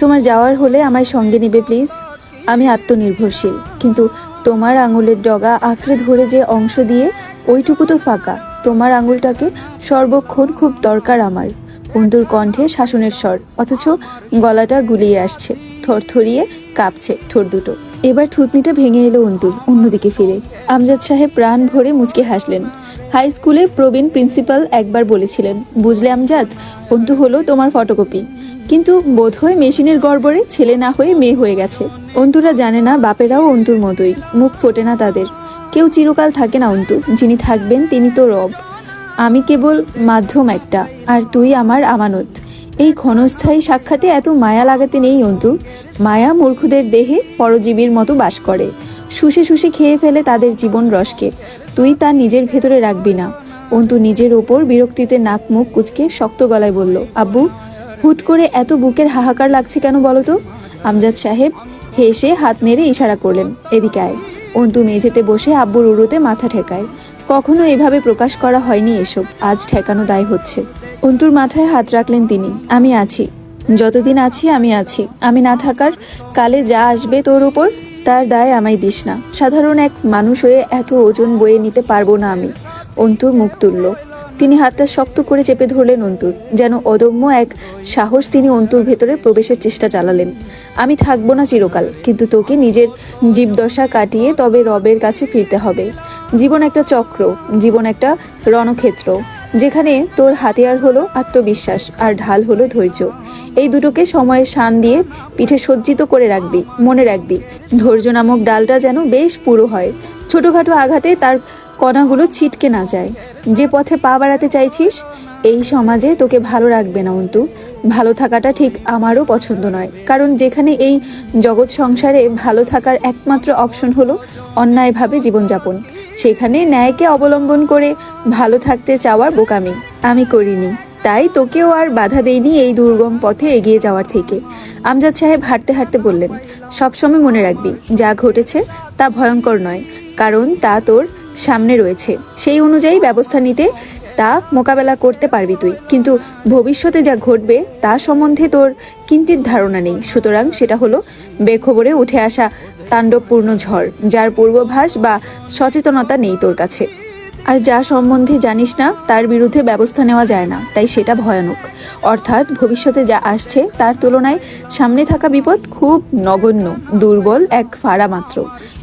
তোমার যাওয়ার হলে আমায় সঙ্গে নেবে, প্লিজ। আমি আত্মনির্ভরশীল, কিন্তু তোমার আঙুলের ডগা আঁকড়ে ধরে যে অংশ দিয়ে, ওইটুকু তো ফাঁকা। তোমার আঙুলটাকে সর্বক্ষণ খুব দরকার আমার। অন্তুর কণ্ঠে শাসনের স্বর, অথচ গলাটা গুলিয়ে আসছে, থরথরিয়ে কাঁপছে ঠোঁট দুটো। এবার থুতনিটা ভেঙে এলো অন্তুর, অন্যদিকে ফিরে। আমজাদ সাহেব প্রাণ ভরে মুচকে হাসলেন। হাই স্কুলে প্রবীণ প্রিন্সিপাল একবার বলেছিলেন, বুঝলে আমজাদ অন্তু হলো তোমার ফটোকপি। কিন্তু বোধহয় মেশিনের গড়বড়ে ছেলে না হয়ে মেয়ে হয়ে গেছে। অন্তুরা জানে না বাপেরাও অন্তুর মতোই, মুখ ফোটে না তাদের। কেউ চিরকাল থাকে না অন্তু, যিনি থাকবেন তিনি তো রব। আমি কেবল মাধ্যম একটা, আর তুই আমার আমানত। এই ক্ষণস্থায়ী সাক্ষাতে এত মায়া লাগাতে নেই অন্তু। মায়া মূর্খদের দেহে পরজীবীর মতো বাস করে। শুষে শুষে খেয়ে ফেলে তাদের জীবন রসকে। তুই তা নিজের ভেতরে রাখবি না। অন্তু নিজের ওপর বিরক্তিতে নাক মুখ কুচকে শক্ত গলায় বলল, আব্বু, হুট করে এত বুকের হাহাকার লাগছে কেন বলো তো? আমজাদ সাহেব হেসে হাত নেড়ে ইশারা করলেন, এদিকে আয়। অন্তু মেঝেতে বসে আব্বুর উড়োতে মাথা ঠেকায়, কখনো এভাবে প্রকাশ করা হয়নি এসব, আজ ঠেকানো দায় হচ্ছে। অন্তুর মাথায় হাত রাখলেন তিনি, আমি আছি, যতদিন আছি আমি আছি, আমি না থাকার কালে যা আসবে তোর উপর তার দায় আমায় দিস না। সাধারণ এক মানুষ হয়ে এত ওজন বয়ে নিতে পারব না আমি। অন্তুর মুখ তুলল। তিনি হাতটা শক্ত করে চেপে ধরলেন অন্তুর, যেন অদম্য এক সাহস তিনি অন্তুর ভেতরে প্রবেশের চেষ্টা চালালেন। আমি থাকব না চিরকাল, কিন্তু তোকে নিজের জীবদশা কাটিয়ে তবে রবের কাছে ফিরতে হবে। জীবন একটা চক্র, জীবন একটা রণক্ষেত্র, যেখানে তোর হাতিয়ার হলো আত্মবিশ্বাস আর ঢাল হলো ধৈর্য। এই দুটোকে সময়ের শান দিয়ে পিঠে সজ্জিত করে রাখবি, মনে রাখবি। ধৈর্য নামক ডালটা যেন বেশ পুরো হয়। ছোটখাটো আঘাতে তার কণাগুলো ছিটকে না যায়। যে পথে পা বাড়াতে চাইছিস, এই সমাজে তোকে ভালো রাখবে না, অন্তু। ভালো থাকাটা ঠিক আমারও পছন্দ নয়। কারণ যেখানে এই জগৎ সংসারে ভালো থাকার একমাত্র অপশন হলো অন্যায়ভাবে জীবনযাপন। সেখানে ন্যায়কে অবলম্বন করে ভালো থাকতে চাওয়ার বোকামি। আমি করিনি। তাই তোকেও আর বাধা দেইনি এই দুর্গম পথে এগিয়ে যাওয়ার থেকে। আমজাদ সাহেব হাঁটতে হাঁটতে বললেন, সবসময় মনে রাখবি, যা ঘটেছে তা ভয়ঙ্কর নয়। কারণ তা তোর সামনে রয়েছে। সেই অনুযায়ী ব্যবস্থা নিতে তা মোকাবেলা করতে পারবি তুই। কিন্তু ভবিষ্যতে যা ঘটবে তা সম্বন্ধে তোর কিঞ্চিত ধারণা নেই। সুতরাং সেটা হলো বেখবরে উঠে আসা তাণ্ডবপূর্ণ ঝড়, যার পূর্বভাস বা সচেতনতা নেই তোর কাছে। আর যা সম্বন্ধে জানিস না, তার বিরুদ্ধে ব্যবস্থা নেওয়া যায় না, তাই সেটা ভয়ানক। অর্থাৎ ভবিষ্যতে যা আসছে, তার তুলনায় সামনে থাকা বিপদ খুব নগণ্য, দুর্বল এক ফাড়া মাত্র।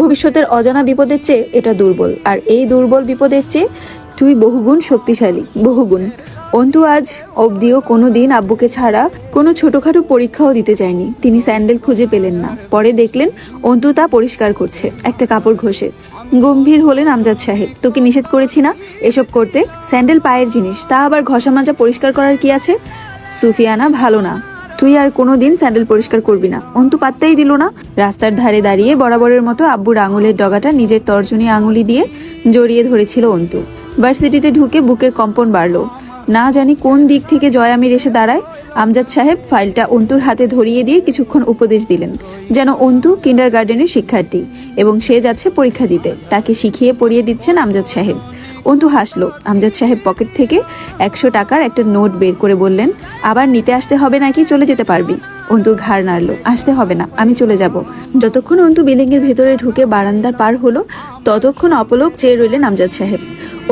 ভবিষ্যতের অজানা বিপদের চেয়ে এটা দুর্বল, আর এই দুর্বল বিপদের চেয়ে তুই বহুগুণ শক্তিশালী, বহুগুণ। অন্তু আজ অবধিও কোনো দিন আব্বুকে ছাড়া কোনো ছোটখাটো পরীক্ষাও দিতে যায়নি। তিনি স্যান্ডেল খুঁজে পেলেন না। পরে দেখলেন অন্তু তা পরিষ্কার করছে। একটা কাপড় ঘষে। গম্ভীর হলেন আমজাদ সাহেব। তোকে নিষেধ করেছি না এসব করতে? স্যান্ডেল পায়ের জিনিস। তা আবার ঘষা মাজা পরিষ্কার করার কি আছে? সুফিয়ানা ভালো না। তুই আর কোনো দিন স্যান্ডেল পরিষ্কার করবি না। অন্তু পাত্তাই দিল না। রাস্তার ধারে দাঁড়িয়ে বরাবরের মতো আব্বুর আঙুলের ডগাটা নিজের তর্জনী আঙুলি দিয়ে জড়িয়ে ধরেছিল অন্তু। ভার্সিটিতে ঢুকে বুকের কম্পন বাড়লো। না জানি কোন দিক থেকে জয়ামির এসে দাঁড়ায়, আমজাদ সাহেব ফাইলটা অন্তুর হাতে ধরিয়ে দিয়ে কিছুক্ষণ উপদেশ দিলেন, যেন অন্তু কিন্ডার গার্ডেনের শিক্ষার্থী এবং সে যাচ্ছে পরীক্ষা দিতে। তাকে শিখিয়ে পড়িয়ে দিচ্ছেন আমজাদ সাহেব। অন্তু হাসলো। আমজাদ সাহেব পকেট থেকে একশো টাকার একটা নোট বের করে বললেন, আবার নিতে আসতে হবে নাকি চলে যেতে পারবি? অন্তু ঘাড় নাড়লো, আসতে হবে না, আমি চলে যাব। যতক্ষণ অন্তু বিল্ডিংয়ের ভেতরে ঢুকে বারান্দার পার হলো, ততক্ষণ অপলক চেয়ে রইলেন আমজাদ সাহেব।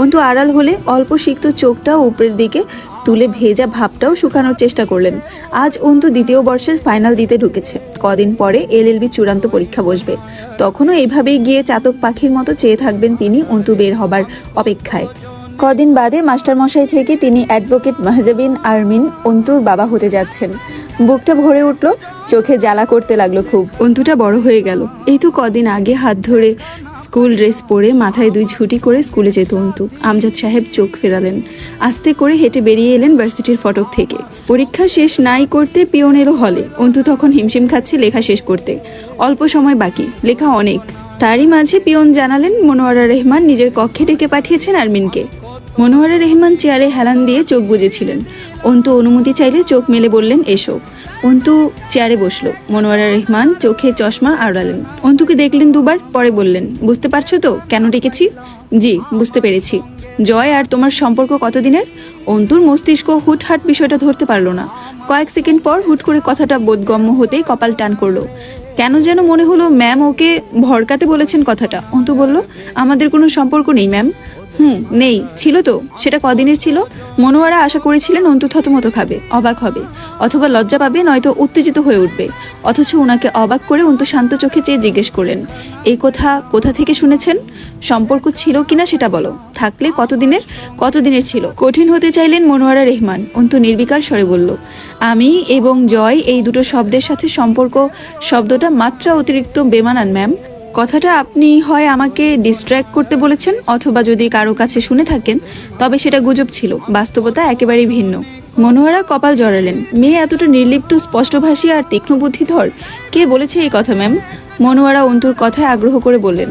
অন্তু আড়াল হলে অল্প সিক্ত চোখটা উপরের দিকে তুলে ভেজা ভাবটাও শুকানোর চেষ্টা করলেন। আজ অন্তু দ্বিতীয় বর্ষের ফাইনাল দিতে ঢুকেছে। কদিন পরে এলএলবি চূড়ান্ত পরীক্ষা বসবে। তখনও এইভাবেই গিয়ে চাতক পাখির মতো চেয়ে থাকবেন তিনি অন্তু বের হবার অপেক্ষায়। কদিন বাদে মাস্টারমশাই থেকে তিনি অ্যাডভোকেট মাহজাবিন আরমিন অন্তুর বাবা হতে যাচ্ছেন। বুকটা ভরে উঠল, চোখে জ্বালা করতে লাগল খুব। অন্তুটা বড় হয়ে গেল। এই তো কদিন আগে হাত ধরে স্কুল ড্রেস পরে মাথায় দুই ঝুটি করে স্কুলে যেত অন্তু। আমজাদ সাহেব চোখ ফেরালেন। আস্তে করে হেঁটে বেরিয়ে এলেন ভার্সিটির ফটক থেকে। পরীক্ষা শেষ নাই করতে পিয়ন এলো হলে। অন্তু তখন হিমশিম খাচ্ছে লেখা শেষ করতে। অল্প সময় বাকি, লেখা অনেক। তারই মাঝে পিয়ন জানালেন, মনোয়ারা রহমান নিজের কক্ষে ডেকে পাঠিয়েছেন আরমিনকে। মনোয়ারা রহমান চেয়ারে হেলান দিয়ে চোখ বুজেছিলেন। অন্তু অনুমতি চাইলে চোখ মেলে বললেন, এসো। অন্তু চেয়ারে বসল। মনোয়ারা রহমান চোখে চশমা আড়ালেন। অন্তুকে দেখলেন দুবার, পরে বললেন, বুঝতে পারছ তো কেন ডেকেছি? জি, বুঝতে পেরেছি। জয়, আর তোমার সম্পর্ক কতদিনের? অন্তুর মস্তিষ্ক হুটহাট বিষয়টা ধরতে পারল না। কয়েক সেকেন্ড পর হুট করে কথাটা বোধগম্য হতেই কপাল টান করল। কেন যেন মনে হলো, ম্যাম ওকে ভরকাতে বলেছেন কথাটা? অন্তু বলল, আমাদের কোনো সম্পর্ক নেই, ম্যাম। হুম, নেই। ছিল তো। সেটা কদিনের ছিল? মনোয়ারা আশা করেছিলেন অন্তু থতমত খাবে, অবাক হবে। অথবা লজ্জা পাবে, নয়তো উত্তেজিত হয়ে উঠবে। অথচ ওনাকে অবাক করে অন্তু শান্ত চোখে চেয়ে জিজ্ঞেস করলেন, এই কথা কোথা থেকে শুনেছেন? সম্পর্ক ছিল কিনা সেটা বলো। থাকলে কতদিনের? কতদিনের ছিল? কঠিন হতে চাইলেন মনোয়ারা রেহমান, অন্তু নির্বিকার স্বরে বলল। আমি এবং জয় এই দুটো শব্দের সাথে সম্পর্ক শব্দটা মাত্রা অতিরিক্ত বেমানান, ম্যাম। কথাটা আপনি হয় আমাকে ডিস্ট্র্যাক্ট করতে বলেছেন অথবা যদি কারও কাছে শুনে থাকেন, তবে সেটা গুজব ছিল। বাস্তবতা একেবারেই ভিন্ন। মনোহরা কপাল জড়ালেন। মেয়ে এতটা নির্লিপ্ত, স্পষ্টভাষী আর তীক্ষ্ণ বুদ্ধিধর। কে বলেছে এই কথা, ম্যাম? মনোয়ারা অন্তুর কথায় আগ্রহ করে বললেন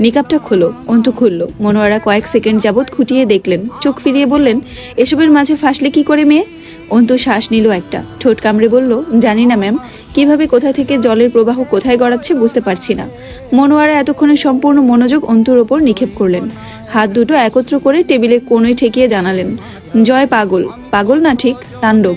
নিকাবটা খোলো, অন্তু খুলল। মনোয়ারা কয়েক সেকেন্ড যাবৎ খুঁটিয়ে দেখলেন। চোখ ফিরিয়ে বললেন, এসবের মাঝে ফাঁসলে কি করে মেয়ে? অন্তু শ্বাস নিল একটা। ঠোঁট কামড়ে বলল, জানি না, ম্যাম। কীভাবে, কোথা থেকে জলের প্রবাহ কোথায় গড়াচ্ছে বুঝতে পারছি না। মনোয়ারা এতক্ষণে সম্পূর্ণ মনোযোগ অন্তুর ওপর নিক্ষেপ করলেন। হাত দুটো একত্র করে টেবিলে কোনোই ঠেকিয়ে জানালেন, জয় পাগল। পাগল না ঠিক? তাণ্ডব।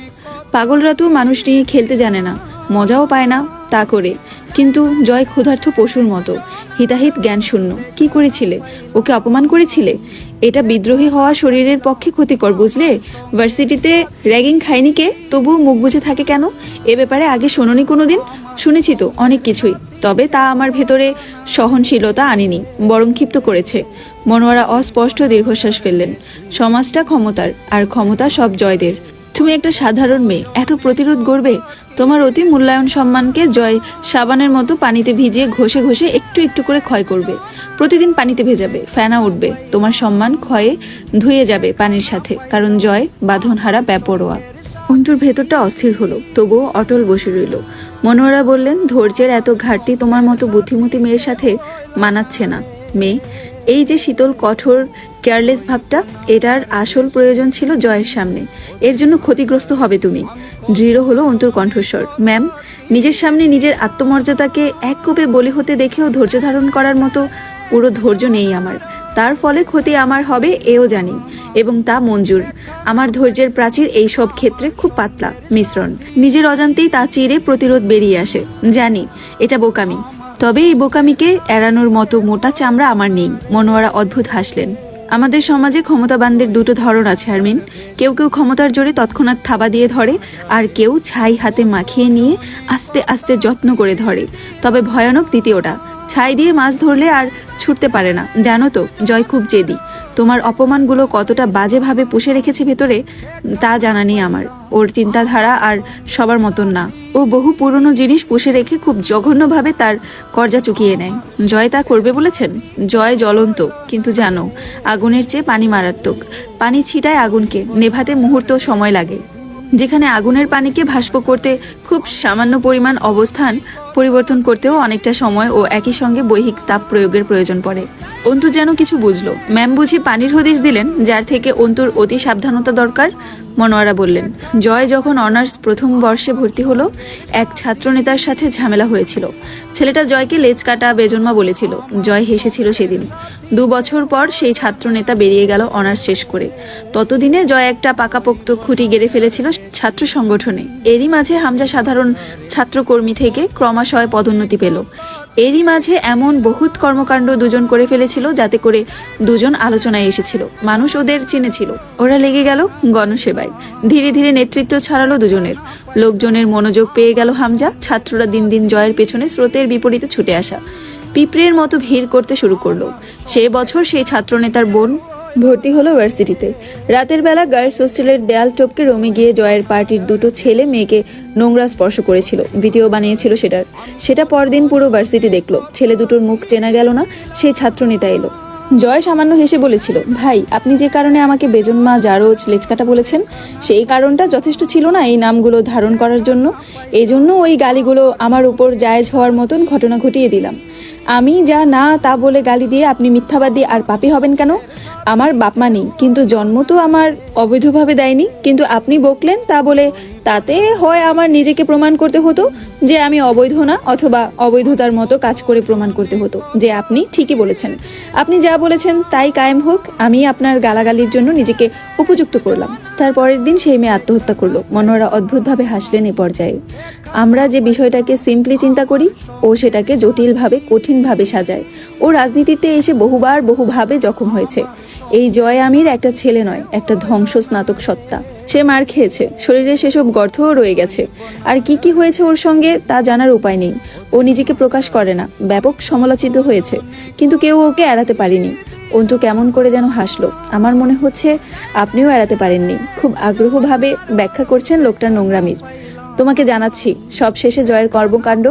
পাগলরা তো মানুষ নিয়ে খেলতে জানে না। মজাও পায় না। তা করে। কিন্তু জয় ক্ষুধার্থ পশুর মতো। হিতাহিত জ্ঞান শূন্য কি করেছিলে? ওকে অপমান করেছিলে? এটা বিদ্রোহী হওয়া শরীরের পক্ষে ক্ষতিকর, বুঝলে? ভার্সিটিতে র্যাগিং খায়নি কে? তবুও মুখ বুঝে থাকে কেন? এ ব্যাপারে আগে শোনোনি কোনোদিন? শুনেছি তো, অনেক কিছুই। তবে তা আমার ভেতরে সহনশীলতা আনিনি, বরং ক্ষিপ্ত করেছে। মনোয়ারা অস্পষ্ট দীর্ঘশ্বাস ফেললেন। সমাজটা ক্ষমতার, আর ক্ষমতা সব জয়দের। তুমি একটা সাধারণ মেয়ে, এত প্রতিরোধ গড়বে? তোমার অতি মূল্যায়ন সম্মানকে জয় সাবানের মতো পানিতে ভিজিয়ে ঘষে ঘষে একটু একটু করে ক্ষয় করবে। প্রতিদিন পানিতে ভেজাবে, ফেনা উঠবে। তোমার সম্মান ক্ষয়ে ধুয়ে যাবে পানির সাথে, কারণ জয় বাঁধনহারা ব্যাপরোয়া অন্তুর ভেতরটা অস্থির হলো, তবুও অটল বসে রইল। মনোহরা বললেন, ধৈর্যের এত ঘাটতি তোমার মতো বুদ্ধিমতী মেয়ের সাথে মানাচ্ছে না। মেয়ে এই যে শীতল, কঠোর কেয়ারলেস ভাবটা, এটার আসল প্রয়োজন ছিল জয়ের সামনে। এর জন্য ক্ষতিগ্রস্ত হবে তুমি। দৃঢ় হলো অন্তর কণ্ঠস্বর। ম্যাম, নিজের সামনে নিজের আত্মমর্যাদাকে এক কোপে বলি হতে দেখেও ধৈর্য ধারণ করার মতো পুরো ধৈর্য নেই আমার। তার ফলে ক্ষতি আমার হবে এও জানি, এবং তা মঞ্জুর। আমার ধৈর্যের প্রাচীর এই সব ক্ষেত্রে খুব পাতলা, মিশ্রণ। নিজের অজান্তেই তা চিরে প্রতিরোধ বেরিয়ে আসে। জানি, এটা বোকামি। তবে এই বোকামিকে এড়ানোর মতো মোটা চামড়া আমার নেই মনোয়ারা অদ্ভুত হাসলেন। আমাদের সমাজে ক্ষমতাবানদের দুটো ধরন আছে, আরমিন। কেউ কেউ ক্ষমতার জোরে তৎক্ষণাৎ থাবা দিয়ে ধরে, আর কেউ ছাই হাতে মাখিয়ে নিয়ে আস্তে আস্তে যত্ন করে ধরে। তবে ভয়ানক দ্বিতীয়টা, ছাই দিয়ে মাছ ধরলে আর ছুটতে পারে না। জানো তো, জয় খুব জেদি। তোমার অপমানগুলো কতটা বাজেভাবে পুষে রেখেছে ভেতরে, তা জানা নেই আমার। ওর চিন্তাধারা আর সবার মতন না। ও বহু পুরনো জিনিস পুষে রেখে খুব জঘন্যভাবে তার কর্জা চুকিয়ে নেয়। জয় তা করবে বলেছেন? জয় জ্বলন্ত, কিন্তু জানো আগুনের চেয়ে পানি মারাত্মক। পানি ছিটায় আগুনকে, নেভাতে মুহূর্ত সময় লাগে। যেখানে আগুনের পানিকে ভাস্প করতে খুব সামান্য পরিমাণ অবস্থান পরিবর্তন করতেও অনেকটা সময় ও একই সঙ্গে বৈহিক তাপ প্রয়োগের প্রয়োজন পড়ে। অন্তু যেন কিছু বুঝলো। ম্যাম বুঝি পানির হদিশ দিলেন, যার থেকে অন্তুর অতি সাবধানতা দরকার। মনোয়ারা বললেন, জয় যখন অনার্স প্রথম বর্ষে ভর্তি হলো, এক ছাত্রনেতার সাথে ঝামেলা হয়েছিল। ছেলেটা জয়কে লেজ কাটা বেজন্মা বলেছিল। জয় হেসেছিল সেদিন। দু বছর পর সেই ছাত্রনেতা বেরিয়ে গেল অনার্স শেষ করে। ততদিনে জয় একটা পাকাপোক্ত খুঁটি গেড়ে ফেলেছিল ছাত্র সংগঠনে। এরই মাঝে হামজা সাধারণ ছাত্রকর্মী থেকে ক্রমাশয় পদোন্নতি পেল। এরই মাঝে এমন বহুত কর্মকাণ্ড দুজন করে ফেলেছিল যাতে করে দুজন আলোচনায় এসেছিল। মানুষ ওদের চিনেছিল। ওরা লেগে গেল গণসেবায়। ধীরে ধীরে নেতৃত্ব ছাড়ালো দুজনের। লোকজনের মনোযোগ পেয়ে গেল হামজা। ছাত্ররা দিন দিন জয়ের পেছনে স্রোতের বিপরীতে ছুটে আসা। পিঁপড়ের মতো ভিড় করতে শুরু করল। সে বছর সেই ছাত্রনেতার বোন ভর্তি হলো ভার্সিটিতে। রাতের বেলা গার্লস হোস্টেলের দেয়াল টপকে রোমে গিয়ে জয়ের পার্টির দুটো ছেলে মেয়েকে নোংরা স্পর্শ করেছিল। ভিডিও বানিয়েছিল সেটার। সেটা পরদিন পুরো ভার্সিটি দেখল। ছেলে দুটোর মুখ চেনা গেল না, সেই ছাত্রনেতা এলো। জয় সামান্য হেসে বলেছিল, ভাই, আপনি যে কারণে আমাকে বেজন্মা জারজ লেচকাটা বলেছেন, সেই কারণটা যথেষ্ট ছিল না এই নামগুলো ধারণ করার জন্য। এই জন্য ওই গালিগুলো আমার উপর জায়েজ হওয়ার মতন ঘটনা ঘটিয়ে দিলাম। আমি যা না তা বলে গালি দিয়ে আপনি মিথ্যাবাদী আর পাপী হবেন কেন? আমার বাপ মা নেই, কিন্তু জন্ম তো আমার অবৈধভাবে দেয়নি। কিন্তু আপনি বকলেন তা বলে তাতে হয় আমার নিজেকে প্রমাণ করতে হতো যে আমি অবৈধ না, অথবা অবৈধতার মতো কাজ করে প্রমাণ করতে হতো, যে আপনি ঠিকই বলেছেন। আপনি যা বলেছেন তাই কায়েম হোক, আমি আপনার গালাগালির জন্য নিজেকে উপযুক্ত করলাম। তার পরের দিন সেই মেয়ে আত্মহত্যা করল। মনোরা অদ্ভুতভাবে হাসলেন এ পর্যায়ে। আমরা যে বিষয়টাকে সিম্পলি চিন্তা করি, ও সেটাকে জটিলভাবে, কঠিনভাবে সাজায়। ও রাজনীতিতে এসে বহুবার বহুভাবে জখম হয়েছে। এই জয় আমির একটা ছেলে নয়, একটা ধ্বংস স্নাতক সত্তা। সে মার খেয়েছে, শরীরে সেসব গর্তও রয়ে গেছে। আর কি কি হয়েছে ওর সঙ্গে, তা জানার উপায় নেই। ও নিজেকে প্রকাশ করে না, ব্যাপক সমালোচিত হয়েছে। কিন্তু কেউ ওকে এড়াতে পারেনি। অন্তু কেমন করে যেন হাসলো। আমার মনে হচ্ছে আপনিও এড়াতে পারেননি। খুব আগ্রহভাবে ব্যাখ্যা করছেন লোকটা নোংরামির। তোমাকে জানাচ্ছি সব শেষে জয়ের কর্মকাণ্ড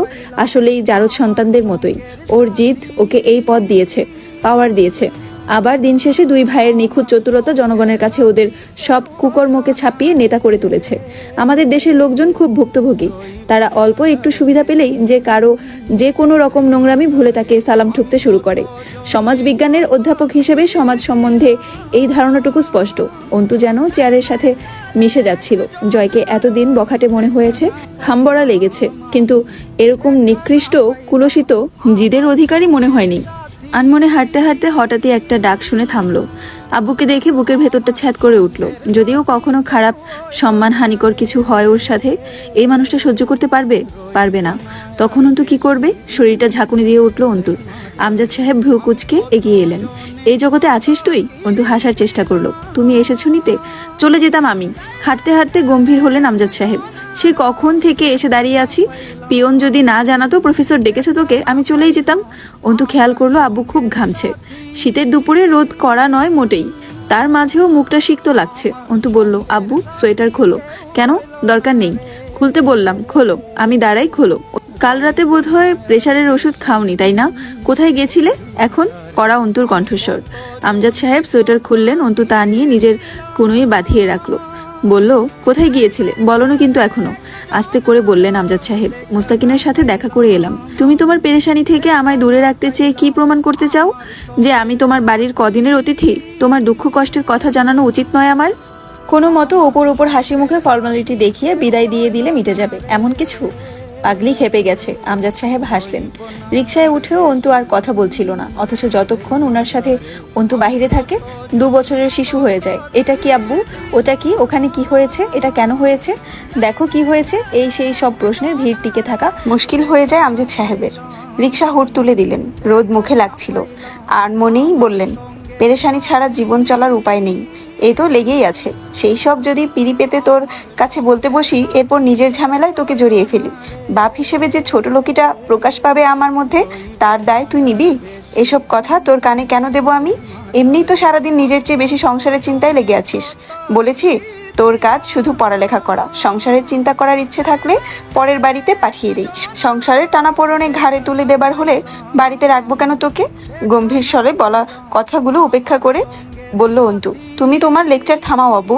আসলেই জারদ সন্তানদের মতোই। ওর জিত ওকে এই পথ দিয়েছে, পাওয়ার দিয়েছে। আবার দিন শেষে দুই ভাইয়ের নিখুঁত চতুরতা জনগণের কাছে ওদের সব কুকর্মকে ছাপিয়ে নেতা করে তুলেছে। আমাদের দেশের লোকজন খুব ভুক্তভোগী। তারা অল্প একটু সুবিধা পেলেই যে কারও যে কোনো রকম নোংরামি ভুলে তাকে সালাম ঠুকতে শুরু করে। সমাজ বিজ্ঞানের অধ্যাপক হিসেবে সমাজ সম্বন্ধে এই ধারণাটুকু স্পষ্ট। অন্তু যেন চেয়ারের সাথে মিশে যাচ্ছিল। জয়কে এতদিন বখাটে মনে হয়েছে, হাম্বড়া লেগেছে। কিন্তু এরকম নিকৃষ্ট, কুলসিত, জিদের অধিকারী মনে হয়নি। আনমনে হাঁটতে হাঁটতে হঠাৎই একটা ডাক শুনে থামলো। আব্বুকে দেখে বুকের ভেতরটা ছ্যাদ করে উঠল। যদিও কখনো খারাপ সম্মান হানিকর কিছু হয় ওর সাথে, এই মানুষটা সহ্য করতে পারবে? পারবে না। তখন অন্তু কি করবে? শরীরটা ঝাঁকুনি দিয়ে উঠল অন্তুর আমজাদ সাহেব ভ্রু কুচকে এগিয়ে এলেন। এই জগতে আছিস তুই? অন্তু হাসার চেষ্টা করল। তুমি এসেছ নিতে? চলে যেতাম আমি। হাঁটতে হাঁটতে গম্ভীর হলেন আমজাদ সাহেব। সে কখন থেকে এসে দাঁড়িয়ে আছি? পিয়ন যদি না জানাতো, প্রফেসর ডেকেছে তোকে, আমি চলেই যেতাম। অন্তু খেয়াল করল, আব্বু খুব ঘামছে। শীতের দুপুরে রোদ করা নয়, মোটেই। তার মাঝেও মুখটা সিক্ত লাগছে। অন্তু বলল, আব্বু, সোয়েটার খোলো। কেন? দরকার নেই। খুলতে বললাম, খোলো, আমি দাঁড়াই, খোলো। কাল রাতে বোধ হয় প্রেশারের ওষুধ খাওনি, তাই না? কোথায় গেছিলে? এখন? কড়া অন্তুর কণ্ঠস্বর। আমজাদ সাহেব সোয়েটার খুললেন। অন্তু তা নিয়ে নিজের কোনোই বাঁধিয়ে রাখল। বলল, কোথায় গিয়েছিলে? বলো না কিন্তু এখনও। আস্তে করে বললেন আমজাদ সাহেব, মুস্তাকিনের সাথে দেখা করে এলাম। তুমি তোমার পেরেশানি থেকে আমায় দূরে রাখতে চেয়ে কি প্রমাণ করতে চাও? যে আমি তোমার বাড়ির কদিনের অতিথি? তোমার দুঃখ কষ্টের কথা জানানো উচিত নয় আমার? কোনো মতো ওপর ওপর হাসি মুখে ফর্মালিটি দেখিয়ে বিদায় দিয়ে দিলে মিটে যাবে, এমন কিছু? পাগলি খেপে গেছে। আমজাদ সাহেব হাসলেন। রিক্সায় উঠেও অন্তু আর কথা বলছিল না, অথচ যতক্ষণ ওনার সাথে অন্তু বাহিরে থাকে, দু বছরের শিশু হয়ে যায়। এটা কি আব্বু? ওটা কি? ওখানে কি হয়েছে? এটা কেন হয়েছে? দেখো কি হয়েছে? এই সেই সব প্রশ্নের ভিড় টিকে থাকা মুশকিল হয়ে যায় আমজাদ সাহেবের। রিক্সা হুট তুলে দিলেন। রোদ মুখে লাগছিল। আর মনেই বললেন পেরেশানি ছাড়া জীবন চলার উপায় নেই। এই তো লেগেই আছে। সেই সব যদি পিড়ি পেতে তোর কাছে বলতে বসি, এরপর নিজের ঝামেলায় তোকে জড়িয়ে ফেলি। বাপ হিসেবে যে ছোট লোকিটা প্রকাশ পাবে আমার মধ্যে, তার দায় তুই নিবি? এসব কথা তোর কানে কেন দেব আমি? এমনিই তো সারাদিন নিজের চেয়ে বেশি সংসারের চিন্তায় লেগে আছিস। বলেছি তোর কাজ শুধু পড়ালেখা করা। সংসারের চিন্তা করার ইচ্ছে থাকলে পরের বাড়িতে পাঠিয়ে দিই সংসারের টানাপোড়নে ঘাড়ে তুলে দেবার হলে বাড়িতে রাখব কেন তোকে? গম্ভীর স্বরে বলা কথাগুলো উপেক্ষা করে বলল অন্তু, তুমি তোমার লেকচার থামাও আব্বু।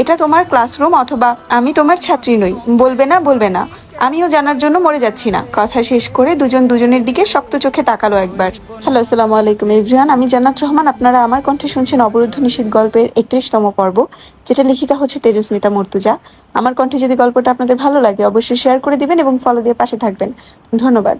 এটা তোমার ক্লাসরুম অথবা আমি তোমার ছাত্রী নই। বলবে না বলবে না। আমিও জানার জন্য মরে যাচ্ছি না। কথা শেষ করে দুজন দুজনের দিকে শক্ত চোখে তাকালো একবার। হ্যালো, আসসালামু আলাইকুম ইভরিয়ান আমি জান্নাত রহমান। আপনারা আমার কণ্ঠে শুনছেন অবরুদ্ধ নিষেধ গল্পের একত্রিশতম পর্ব যেটা লিখিকা হচ্ছে তেজস্মিতা মর্তুজা। আমার কণ্ঠে যদি গল্পটা আপনাদের ভালো লাগে, অবশ্যই শেয়ার করে দিবেন এবং ফলো দিয়ে পাশে থাকবেন। ধন্যবাদ।